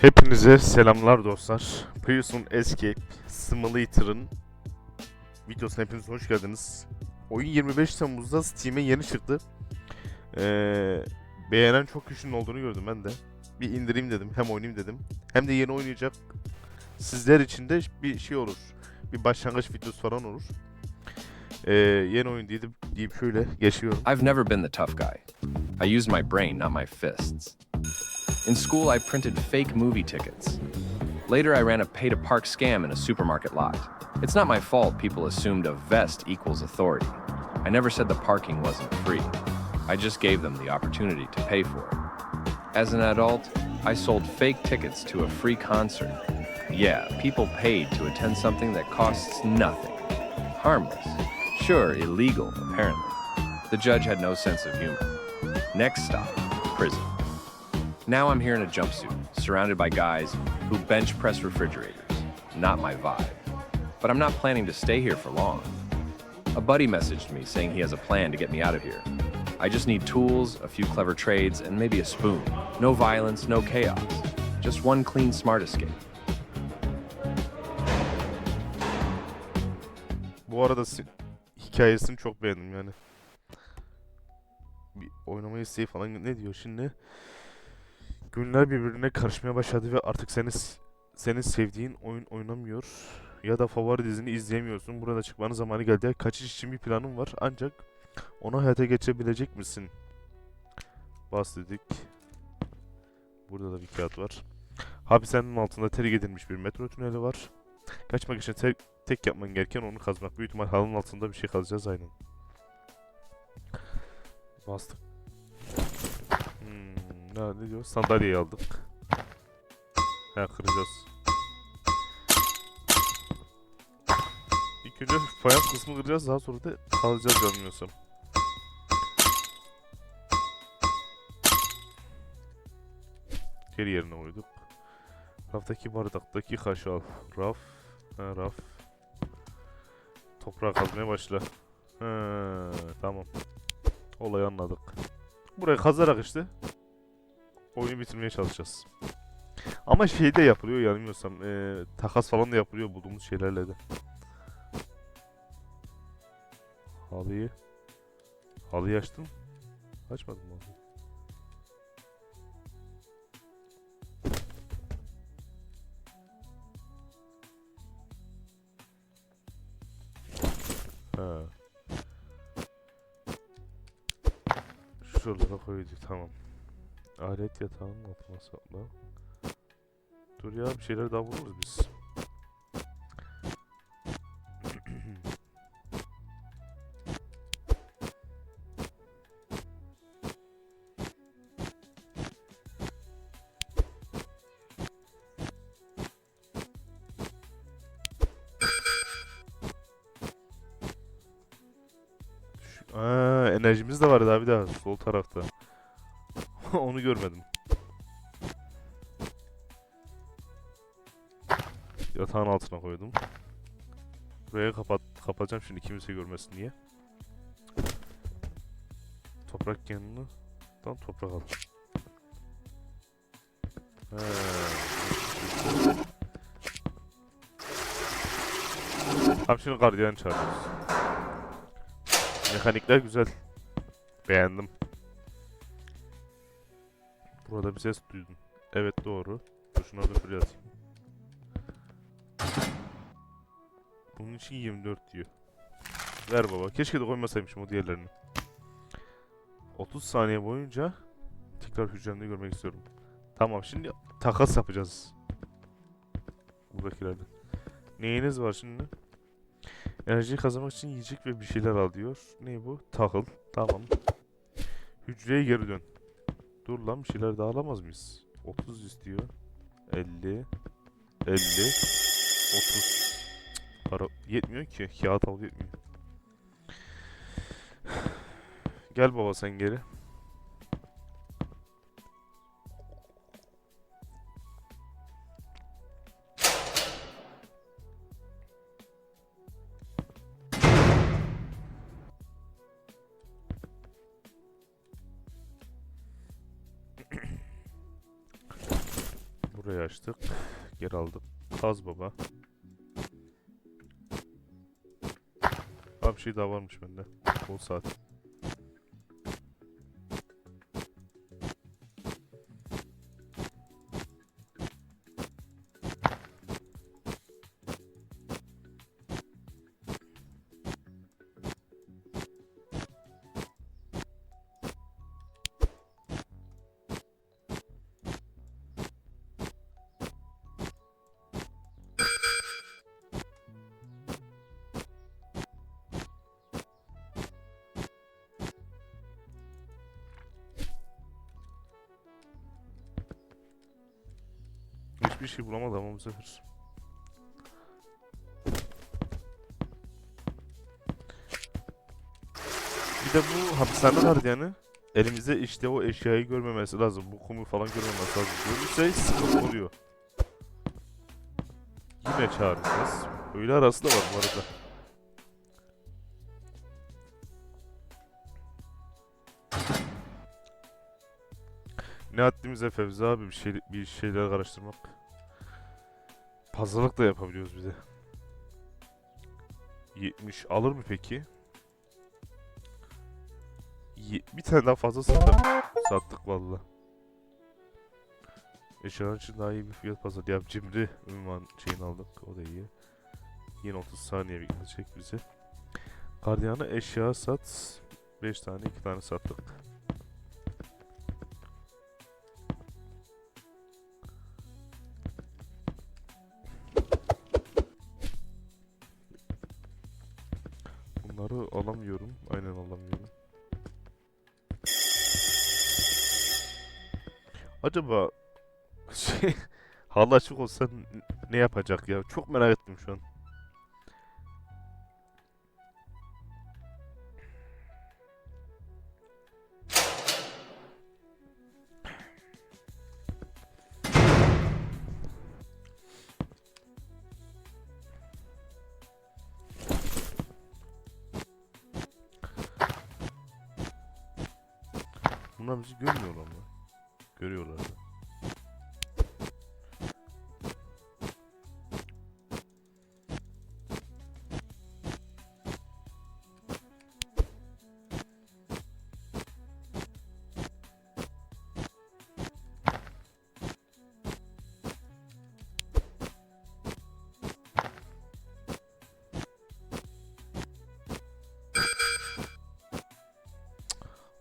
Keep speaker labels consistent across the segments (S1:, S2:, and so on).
S1: Hepinize selamlar dostlar. Prison Escape Simulator'ın videosuna hepiniz hoş geldiniz. Oyun 25 Temmuz'da Steam'e yeni çıktı. Ee, beğenen çok kişinin olduğunu gördüm ben de. Bir indireyim dedim, hem oynayayım dedim. Hem de yeni oynayacak sizler için de bir şey olur. Bir başlangıç videosu falan olur. Ee, yeni oyun deyip, deyip şöyle geçiyorum.
S2: I've never been the tough guy. I use my brain, not my fists. In school, I printed fake movie tickets. Later, I ran a pay to park scam in a supermarket lot. It's not my fault people assumed a vest equals authority. I never said the parking wasn't free. I just gave them the opportunity to pay for it. As an adult, I sold fake tickets to a free concert. Yeah, people paid to attend something that costs nothing. Harmless. Sure, illegal, apparently. The judge had no sense of humor. Next stop, prison. Now I'm here in a jumpsuit, surrounded by guys who bench press refrigerators. Not my vibe. But I'm not planning to stay here for long. A buddy messaged me saying he has a plan to get me out of here. I just need tools, a few clever trades, and maybe a spoon. No violence, no chaos. Just one clean, smart escape.
S1: Bu arada si- hikayesini çok beğendim yani. Bir oynama isteği falan ne diyor şimdi? Günler birbirine karışmaya başladı ve artık seni senin sevdiğin oyun oynamıyor ya da favori dizini izleyemiyorsun. Burada çıkmanın zamanı geldi. Kaçış için bir planım var ancak onu hayata geçirebilecek misin? Bas dedik. Burada da bir kağıt var. Hapishanenin altında terk edilmiş bir metro tüneli var. Kaçmak için tek tek yapman gereken onu kazmak. Büyük ihtimal halının altında bir şey kazacağız aynen. Bastık. Ne, ne diyor? Sandalyeyi aldık. Ha kıracağız. İlk önce fayans kısmı kıracağız daha sonra da kazacağız yanılmıyorsam. Geri yerine koyduk. Raftaki bardaktaki kaşı al. Raf. Ha raf. Toprağı kazmaya başla. Ha, tamam. Olayı anladık. Burayı kazarak işte oyunu bitirmeye çalışacağız. Ama şey de yapılıyor yanılmıyorsam. eee, takas falan da yapılıyor bulduğumuz şeylerle de. Halıyı. Halıyı açtım. Açmadım halıyı? Ha. Şuralara koyduk tamam. Alet yatağının altına sakla. Dur ya bir şeyler daha buluruz biz. Enerjimiz de var daha bir daha sol tarafta. Onu görmedim. Yatağın altına koydum. Buraya kapat kapatacağım şimdi kimse görmesin diye. Toprak yanını tam toprak al. He. Tamam şimdi gardiyan çağırıyoruz. Mekanikler güzel. Beğendim. Burada bir ses duydum. Evet doğru. Dur şuna şuraya atayım. Bunun için 24 diyor. Ver baba. Keşke de koymasaymışım o diğerlerini. 30 saniye boyunca tekrar hücremde görmek istiyorum. Tamam şimdi takas yapacağız. Buradakilerle. Neyiniz var şimdi? Enerjiyi kazanmak için yiyecek ve bir şeyler al diyor. Ne bu? Tahıl. Tamam. Hücreye geri dön. Dur lan bir şeyler daha alamaz mıyız? 30 istiyor. 50. 50. 30. Cık, Para yetmiyor ki. Kağıt al yetmiyor. Gel baba sen geri. Burayı açtık. Geri aldık. Kaz baba. Abi bir şey daha varmış bende. Kol saat. Hiçbir şey bulamadım ama bu sefer. Bir de bu hapishane gardiyanı elimizde işte o eşyayı görmemesi lazım. Bu kumu falan görmemesi lazım. Görürse sıkıntı oluyor. Yine çağıracağız. Öyle arası da var bu arada. Ne haddimize Fevzi abi bir, şey, bir şeyler karıştırmak. Pazarlık da yapabiliyoruz bize. 70 alır mı peki? Bir tane daha fazla sattık. Sattık valla. Eşyalar için daha iyi bir fiyat pazar. Ya cimri ünvan şeyini aldık. O da iyi. Yine 30 saniye bekleyecek bizi. Gardiyana eşya sat. 5 tane 2 tane sattık. Acaba şey halı açık olsa ne yapacak ya? Çok merak ettim şu an. Bunlar bizi görmüyorlar mı? Görüyorlar.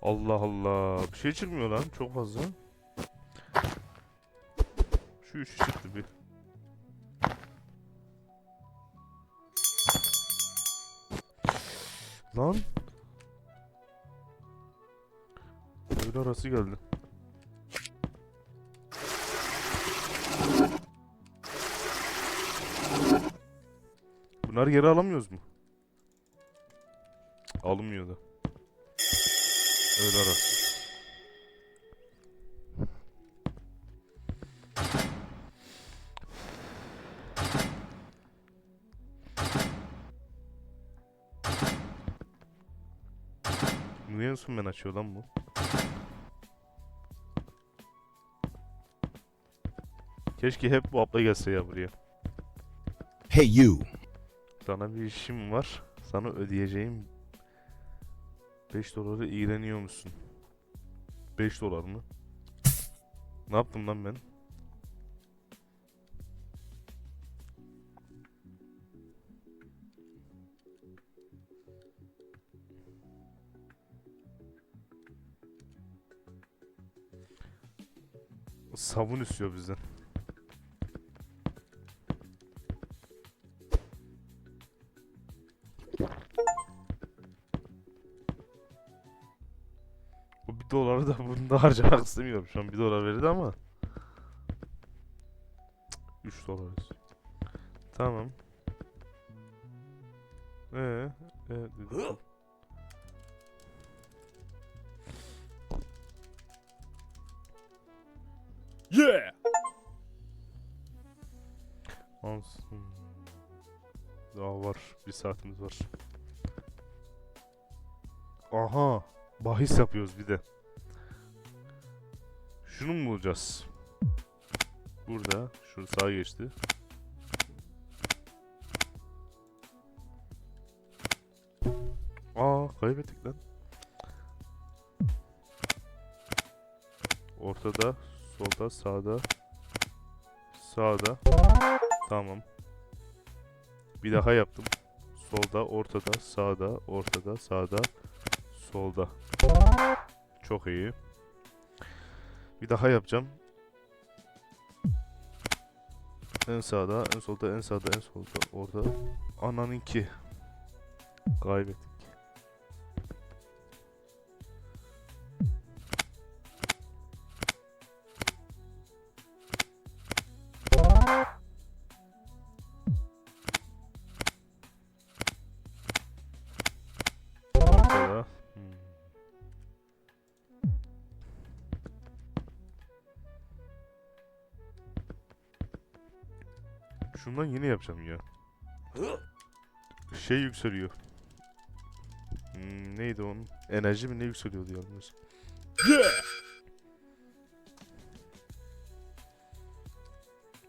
S1: Allah Allah. Bir şey çıkmıyor lan çok fazla. Şu üçü çıktı bir. Lan. Öyle arası geldi. Bunları geri alamıyoruz mu? Son ben açıyor lan bu? Keşke hep bu abla gelse ya buraya.
S3: Hey, you.
S1: Sana bir işim var. Sana ödeyeceğim 5 doları iğreniyor musun? 5 dolar mı? Ne yaptım lan ben? Sabun istiyor bizden. Bu bir doları da bunda harcamak istemiyorum. Şu an bir dolar verdi ama. 3 dolar. Tamam. Bir saatimiz var. Aha. Bahis yapıyoruz bir de. Şunu mu bulacağız? Burada. Şu sağa geçti. Aa kaybettik lan. Ortada, solda, sağda. Sağda. Tamam. Bir daha yaptım. Solda, ortada, sağda, ortada, sağda, solda. Çok iyi. Bir daha yapacağım. En sağda, en solda, en sağda, en solda, orada. Ananınki. Kaybettik. Şundan yine yapacağım ya. Şey yükseliyor. Hmm, neydi onun? Enerji mi ne yükseliyordu yalnız?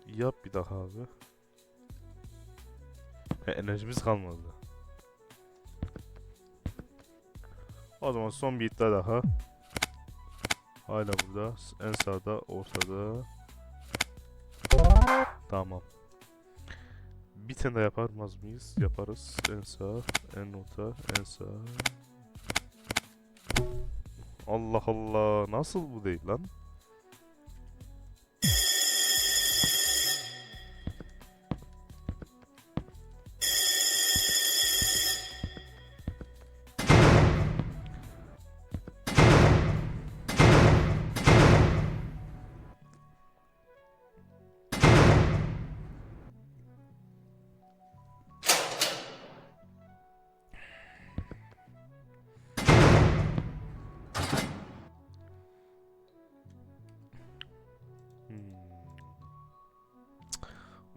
S1: Yap bir daha abi. He, enerjimiz kalmadı. O zaman son bir iddia daha. Hala burada. En sağda, ortada. Tamam. Bir tane daha yapamaz mıyız? Yaparız. En sağ, en orta, en sağ. Allah Allah. Nasıl bu değil lan?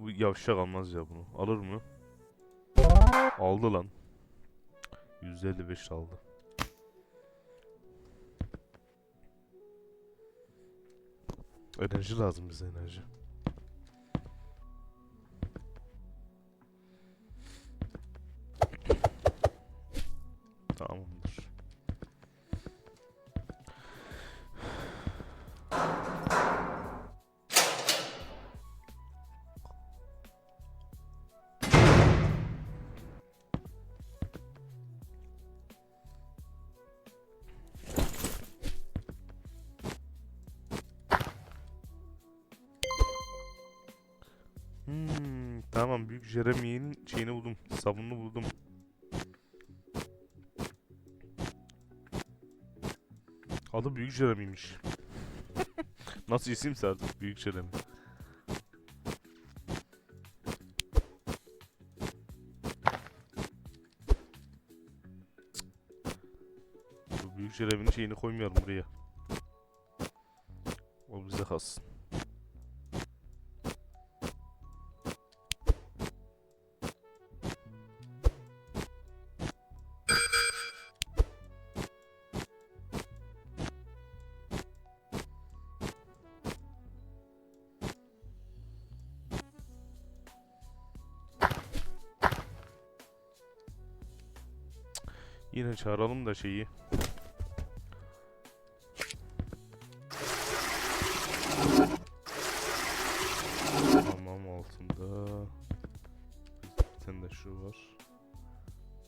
S1: Bu yavşak almaz ya bunu. Alır mı? Aldı lan. 155 aldı. Enerji lazım bize enerji. Tamam büyük Jeremy'nin şeyini buldum. Sabununu buldum. Adı Büyük Jeremy'miş. Nasıl isimse artık Büyük Jeremy. Bu Büyük Jeremy'nin şeyini koymayalım buraya. O bize kalsın. Yine çağıralım da şeyi. Tamam altında. Bir tane de şu var.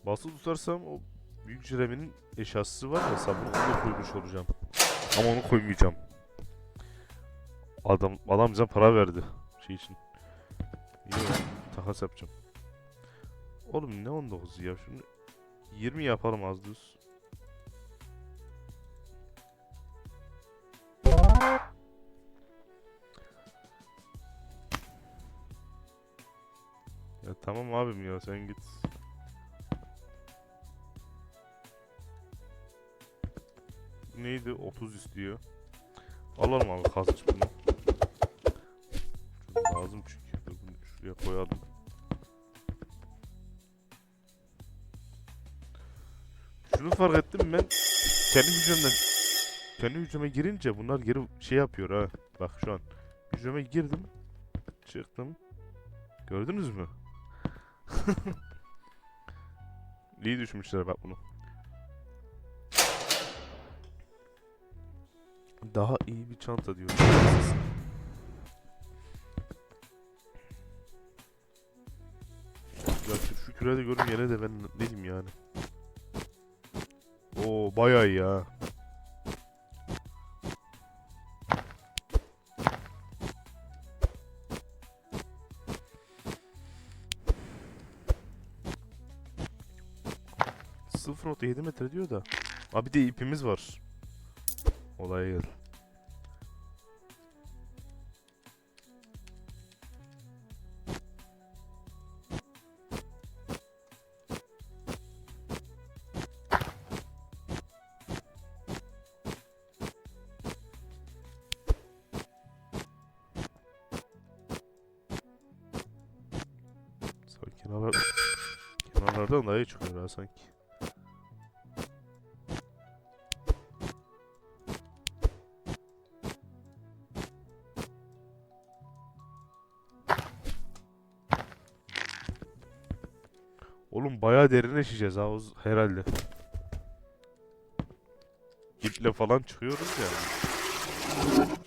S1: Basılı tutarsam o büyük Jeremy'nin eşyası var ya sabunu onu da koymuş olacağım. Ama onu koymayacağım. Adam adam bize para verdi şey için. Ya, takas yapacağım. Oğlum ne 19 ya şunu 20 yapalım az düz. Ya tamam abim ya sen git. Neydi? 30 istiyor. Alalım abi kazmış bunu. Lazım çünkü. Şuraya koyalım. Şunu fark ettim ben kendi hücremden kendi hücreme girince bunlar geri şey yapıyor ha. Bak şu an hücreme girdim Çıktım. Gördünüz mü? İyi düşmüşler bak bunu. Daha iyi bir çanta diyor. Ya şu, küreği de görün yine de ben ne diyeyim yani. Oo bayağı iyi ya. ...0.7 metre diyor da... Abi de ipimiz var. Olaya gel. Kenarlardan daha iyi çıkıyor ha sanki. Oğlum bayağı derinleşeceğiz ha herhalde. İple falan çıkıyoruz yani.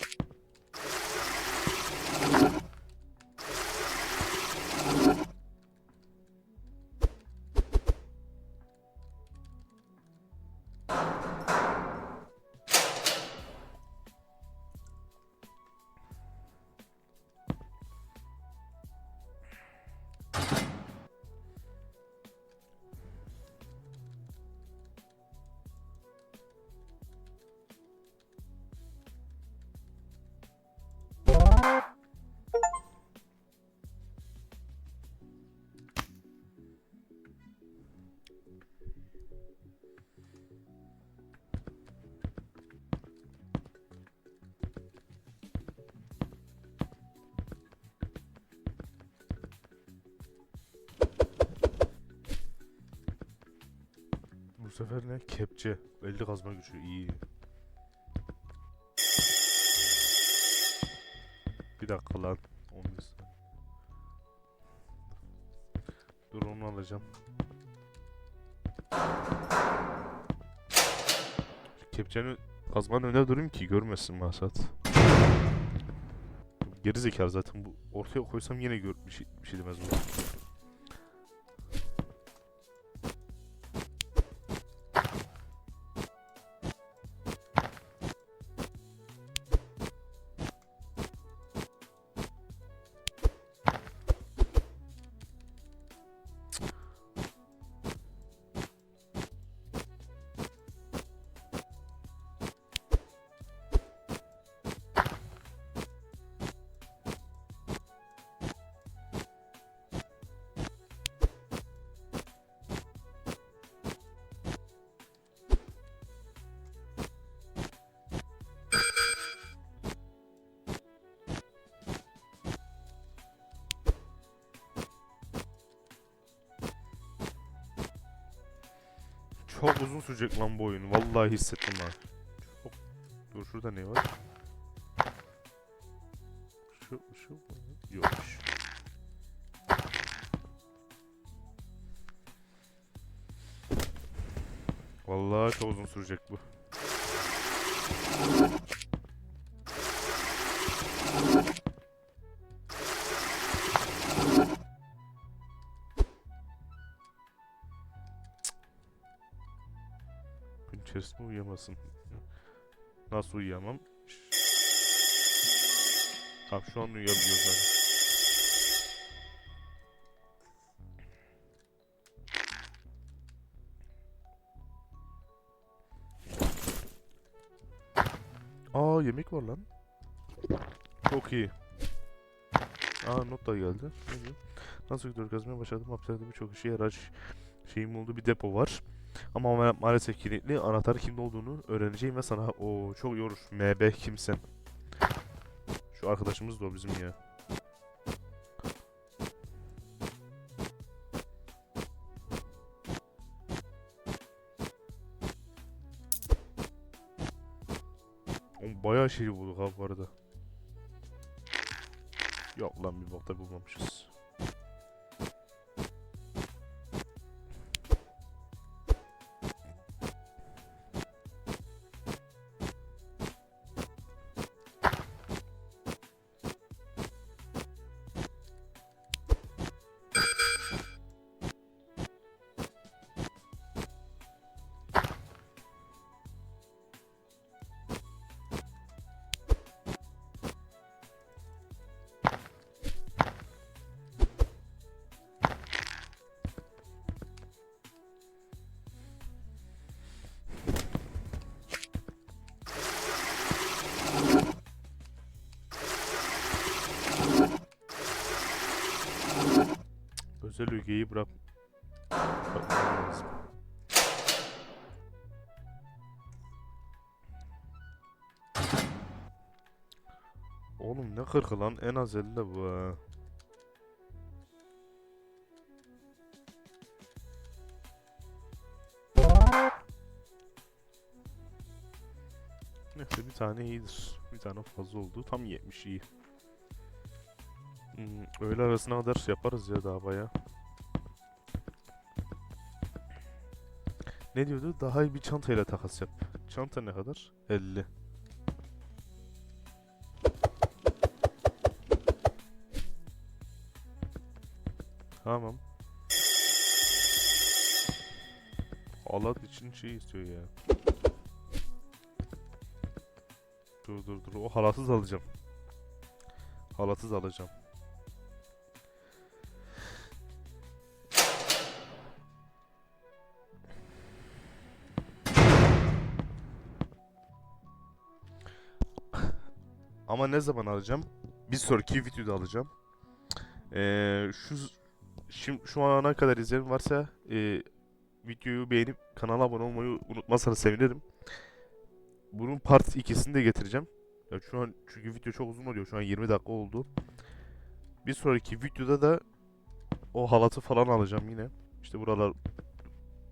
S1: Sefer ne? Kepçe. Elde kazma gücü iyi. Bir dakika lan. 11 saniye. Dur onu alacağım. Kepçenin kazmanın önüne durayım ki görmesin maksat. Geri zekalı zaten bu. Ortaya koysam yine gör bir şey, bir şey demez bu. Çok uzun sürecek lan bu oyun. Vallahi hissettim ha. Çok... Dur şurada ne var? Şu, şu... Yokmuş. Vallahi çok uzun sürecek bu. İçerisinde uyuyamasın. Nasıl uyuyamam? Tamam şu an uyuyabiliyoruz yani. Aa yemek var lan. Çok iyi. Aa not da geldi. Nasıl gidiyor kazmaya başladım. Hapishanede birçok işe yarar şeyim oldu. Bir depo var. Ama ma- maalesef kilitli. Anahtarı kimde olduğunu öğreneceğim ve sana o çok yorur. MB kimsen. Şu arkadaşımız da o bizim ya. Oğlum bayağı şey bulduk abi bu arada. Yok lan bir bokta bulmamışız. Özel ögeyi bırak. Oğlum ne kırkı lan en az 50 bu ha. Neyse bir tane iyidir. Bir tane fazla oldu. Tam 70 iyi. Hmm, öğle arasına kadar yaparız ya daha baya. Ne diyordu? Daha iyi bir çantayla takas yap. Çanta ne kadar? 50. Tamam. Halat için şey istiyor ya. Dur dur dur. O halatsız alacağım. Halatsız alacağım. Ama ne zaman alacağım? Bir sonraki videoda alacağım. Ee, şu şimdi şu ana kadar izleyen varsa e, videoyu beğenip kanala abone olmayı unutmazsanız sevinirim. Bunun part 2'sini de getireceğim. Ya şu an çünkü video çok uzun oluyor. Şu an 20 dakika oldu. Bir sonraki videoda da o halatı falan alacağım yine. İşte buralar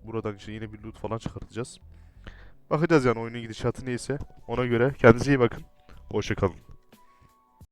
S1: buradan işte yine bir loot falan çıkartacağız. Bakacağız yani oyunun gidişatı neyse. Ona göre kendinize iyi bakın. Hoşçakalın.